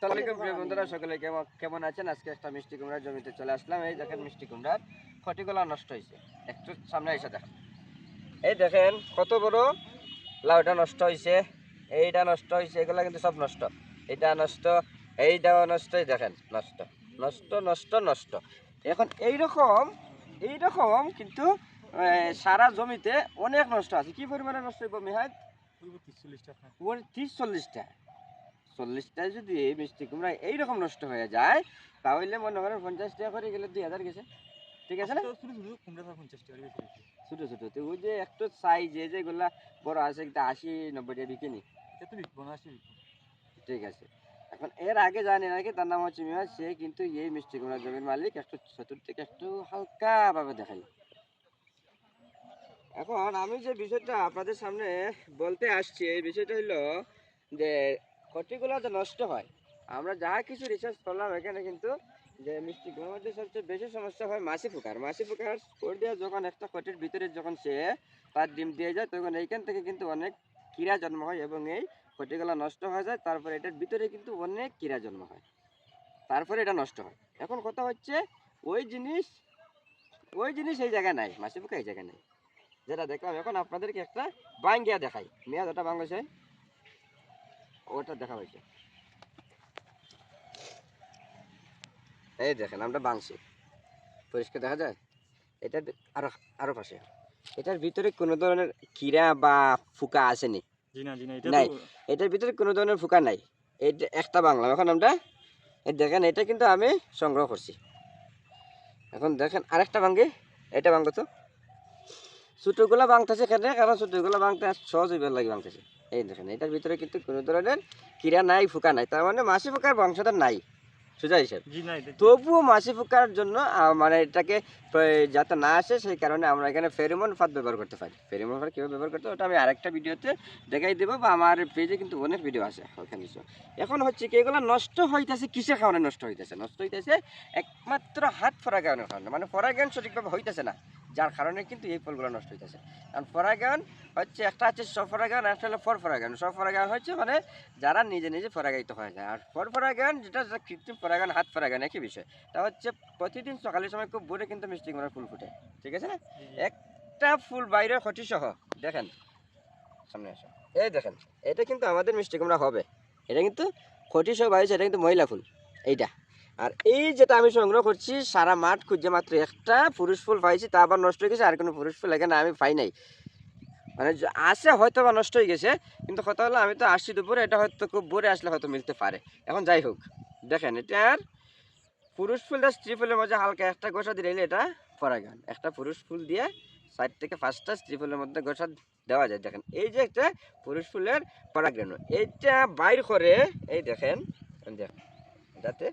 আসসালামাইকুম প্রিয় বন্ধুরা সকলে কেমন কেমন আছেন? আজকে একটা মিষ্টি কুমড়ার জমিতে চলে আসলাম। এই দেখেন মিষ্টি কুমড়ার ফটিগুলা নষ্ট হয়েছে। একটু সামনে এসে দেখেন। এই দেখেন কত বড় লাউটা নষ্ট হয়েছে। এইটা নষ্ট হয়েছে এগুলা কিন্তু সব নষ্ট। এটা নষ্ট এইটাও নষ্ট এই দেখেন নষ্ট নষ্ট নষ্ট নষ্ট। এখন এইরকম এইরকম কিন্তু সারা জমিতে অনেক নষ্ট আছে। কি পরিমাণে নষ্ট হইব মিহাদ তিরিশ চল্লিশটা। চল্লিশটা যদি এই মিষ্টি কুমড়া এইরকম নষ্ট হয়ে যায় তাহলে মনে করেন পঞ্চাশ টাকা করে গেলে দুই হাজার গেছে। ঠিক আছে না? ছোটো ছোটো তো ওই যে একটু সাইজে যেগুলা বড় আছে একটা আশি নব্বই টাকা বিকে নি ঠিক আছে। এখন এর আগে জানি নাকি তার নাম হচ্ছে মিয়া। সে কিন্তু এই মিষ্টি কুমড়া জমির মালিক। একটু চতুর থেকে একটু হালকা ভাবে দেখাই। এখন আমি যে বিষয়টা আপনাদের সামনে বলতে আসছি এই বিষয়টা হলো যে ক্ষতিগুলো যে নষ্ট হয়। আমরা যা কিছু রিসার্চ করলাম এখানে কিন্তু যে মিষ্টি কুমড়ার মধ্যে সবচেয়ে বেশি সমস্যা হয় মাসি পোকার। মাসি স্পোর দিয়ে যখন একটা ক্ষতির ভিতরে যখন সে তার ডিম দিয়ে যায়, তখন এইখান থেকে কিন্তু অনেক কীড়া জন্ম হয় এবং এই ক্ষতিগুলো নষ্ট হয়ে যায়। তারপরে এটার ভিতরে কিন্তু অনেক কীড়া জন্ম হয়। তারপরে এটা নষ্ট হয়। এখন কথা হচ্ছে ওই জিনিস ওই জিনিস এই জায়গায় নাই, মাছি পোকা এই জায়গায় নাই। যেটা দেখলাম, এখন আপনাদেরকে একটা বাঙ্গিয়া দেখাই। মেয়াদ ওটা বাংলাদেশে ওটা দেখা হয়েছে। এই দেখেন আমরা বাংছি পরিষ্কার দেখা যায়? এটা আরও আরও পাশে। এটার ভিতরে কোনো ধরনের কীড়া বা ফুকা আসেনি। নাই। এটার ভিতরে কোনো ধরনের ফুকা নাই। এটা একটা বাংলা। এখন আমরা দেখেন এটা কিন্তু আমি সংগ্রহ করছি। এখন দেখেন আরেকটা ভাঙ্গে। এটা ভাঙ্গো তো। ছোটোগুলো ভাঙতেছে এখানে কারণ ছোটোগুলো আর সহজ হইবার লাগে ভাঙতেছে। এই দেখেন এটার ভিতরে কিন্তু কোনো ধরনের কীড়া নাই ফুকা নাই। তার মানে মাছি পোকার বংশধর নাই। সোজা হিসেব। তবুও মাছি পোকার জন্য মানে এটাকে যাতে না আসে সেই কারণে আমরা এখানে ফেরোমন ফাঁদ ব্যবহার করতে পারি। ফেরোমন ফাঁদ কীভাবে ব্যবহার করতে ওটা আমি আরেকটা ভিডিওতে দেখাই দেবো বা আমার পেজে কিন্তু অনেক ভিডিও আছে ওখানে। এখন হচ্ছে কি এগুলো নষ্ট হইতেছে কিসের কারণে নষ্ট হইতেছে? নষ্ট হইতেছে একমাত্র হাত ফরাগায়নের কারণে। মানে ফরাগায়ন সঠিকভাবে হইতেছে না। যার কারণে কিন্তু এই ফলগুলো নষ্ট হইতেছে। কারণ ফরাগায়ন হচ্ছে একটা হচ্ছে সফরাগায়ন একটা হলো ফরফরাগায়ন সফরাগায়ন হচ্ছে মানে যারা নিজে নিজে পরাগায়িত হয়ে যায়। আর ফরফরাগায়ন যেটা কৃত্রিম পরাগায়ন হাত পরাগায়ন একই বিষয়। তা হচ্ছে প্রতিদিন সকালের সময় খুব ভোরে কিন্তু মিষ্টি কুমড়ার ফুল ফুটে। ঠিক আছে না? একটা ফুল বাইরে ক্ষতি সহ দেখেন। সামনে আসো। এই দেখেন এটা কিন্তু আমাদের মিষ্টি কুমড়া হবে। এটা কিন্তু ক্ষতি সহ বাইরে এটা কিন্তু মহিলা ফুল। এইটা। আর এই যেটা আমি সংগ্রহ করছি, সারা মাঠ খুঁজে মাত্র একটা পুরুষ ফুল পাইছি, তা আবার নষ্ট হয়ে গেছে, আর কোনো পুরুষ ফুল এখানে আমি পাই নাই। মানে আসে হয়তো বা নষ্ট হয়ে গেছে, কিন্তু কথা হলো আমি তো আসছি দুপুরে, এটা হয়তো খুব ভোরে আসলে হয়তো মিলতে পারে। এখন যাই হোক, দেখেন, এটা আর পুরুষ ফুলটা স্ত্রী ফুলের মধ্যে হালকা একটা গোসা দিলে এটা পরাগান একটা পুরুষ ফুল দিয়ে সাইড থেকে পাঁচটা স্ত্রী ফুলের মধ্যে গোসা দেওয়া যায়। দেখেন, এই যে একটা পুরুষ ফুলের পরাগান এইটা বাইর করে, এই দেখেন দেখ যাতে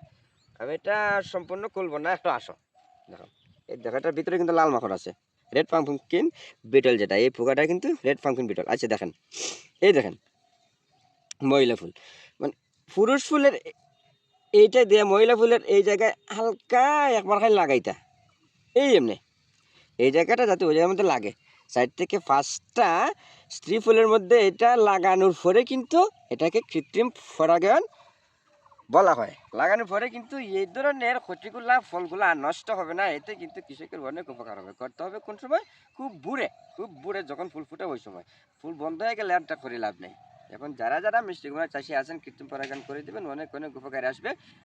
আমি এটা সম্পূর্ণ খুলবো না একটু আসো। দেখো, এই দেখো, এটার ভিতরে কিন্তু লাল মাখন আছে। রেড পাম্পকিন বিটল যেটা, এই পোকাটা কিন্তু রেড পাম্পকিন বিটল আচ্ছা দেখেন। এই দেখেন মহিলা ফুল। মানে পুরুষ ফুলের এইটা দিয়ে মহিলা ফুলের এই জায়গায় হালকা একবার খালি লাগাইতা। এই এমনি। এই জায়গাটা যাতে ওই জায়গার মধ্যে লাগে। সাইড থেকে ফার্স্টটা স্ত্রী ফুলের মধ্যে এটা লাগানোর পরে কিন্তু এটাকে কৃত্রিম পরাগায়ন বলা হয়। লাগানোর পরে কিন্তু এই ধরনের ক্ষতিগুলা, ফলগুলা নষ্ট হবে না। এতে কিন্তু কৃষকের অনেক উপকার হবে। করতে হবে কোন সময়? খুব বুড়ে খুব বুড়ে যখন ফুল ফুটে ওই সময়। ফুল বন্ধ হয়ে গেলে আরটা করে লাভ নেই। এখন যারা যারা মিষ্টি কুমড়া চাষি আছেন, কৃত্রিম পরাগান করে দেবেন, অনেক অনেক উপকারে আসবে।